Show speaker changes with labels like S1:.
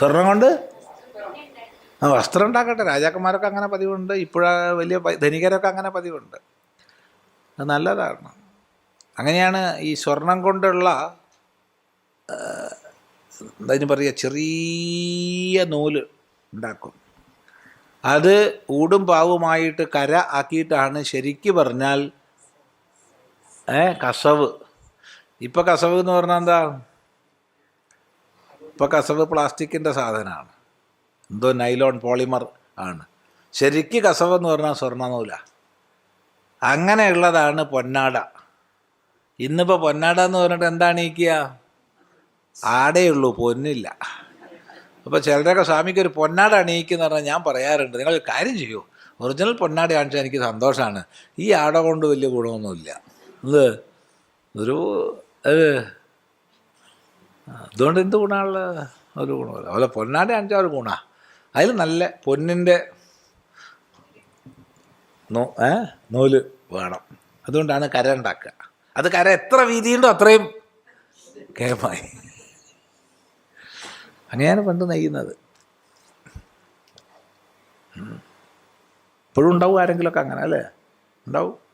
S1: സ്വർണം കൊണ്ട്? വസ്ത്രം ഉണ്ടാക്കട്ടെ. രാജാക്കന്മാരൊക്കെ അങ്ങനെ പതിവുണ്ട്. ഇപ്പോഴാ വലിയ ധനികരൊക്കെ അങ്ങനെ പതിവുണ്ട്. അത് നല്ലതാണ്. അങ്ങനെയാണ് ഈ സ്വർണം കൊണ്ടുള്ള എന്താ പറയുക ചെറിയ നൂൽ ഉണ്ടാക്കും. അത് ഊടും പാവുമായിട്ട് കര ആക്കിയിട്ടാണ് ശരിക്ക് പറഞ്ഞാൽ ഏ കസവ്. ഇപ്പം കസവ് എന്ന് പറഞ്ഞാൽ എന്താ? ഇപ്പം കസവ് പ്ലാസ്റ്റിക്കിന്റെ സാധനമാണ്. എന്തോ നൈലോൺ പോളിമർ ആണ്. ശരിക്ക് കസവ് എന്ന് പറഞ്ഞാൽ സ്വർണനൂല അങ്ങനെയുള്ളതാണ് പൊന്നാട. ഇന്നിപ്പോൾ പൊന്നാട എന്ന് പറഞ്ഞിട്ട് എന്താണ് ഈക്കുക ആടേയുള്ളൂ പൊന്നില്ല. അപ്പോൾ ചിലരൊക്കെ സ്വാമിക്ക് ഒരു പൊന്നാട അണിയിക്കുന്ന പറഞ്ഞാൽ ഞാൻ പറയാറുണ്ട്. നിങ്ങൾ കാര്യം ചെയ്യൂ. ഒറിജിനൽ പൊന്നാട കാണിച്ചാൽ എനിക്ക് സന്തോഷമാണ് ഈ ആട കൊണ്ട് വലിയ ഗുണമൊന്നുമില്ല. ഇത് ഒരു അതുകൊണ്ട് എന്ത് ഗുണമുള്ള ഒരു ഗുണമില്ല. അതുപോലെ പൊന്നാന്റെ അഞ്ചാറ് ഗുണമാണ് അതിൽ നല്ല പൊന്നിന്റെ നൂ ഏ നൂൽ വേണം. അതുകൊണ്ടാണ് കര ഉണ്ടാക്കുക. അത് കര എത്ര വീതിയുണ്ടോ അത്രയും കേമായി. അങ്ങനെയാണ് പണ്ട് നെയ്യുന്നത്. ഇപ്പോഴും ഉണ്ടാവും ആരെങ്കിലുമൊക്കെ അങ്ങനെ അല്ലേ? ഉണ്ടാവും.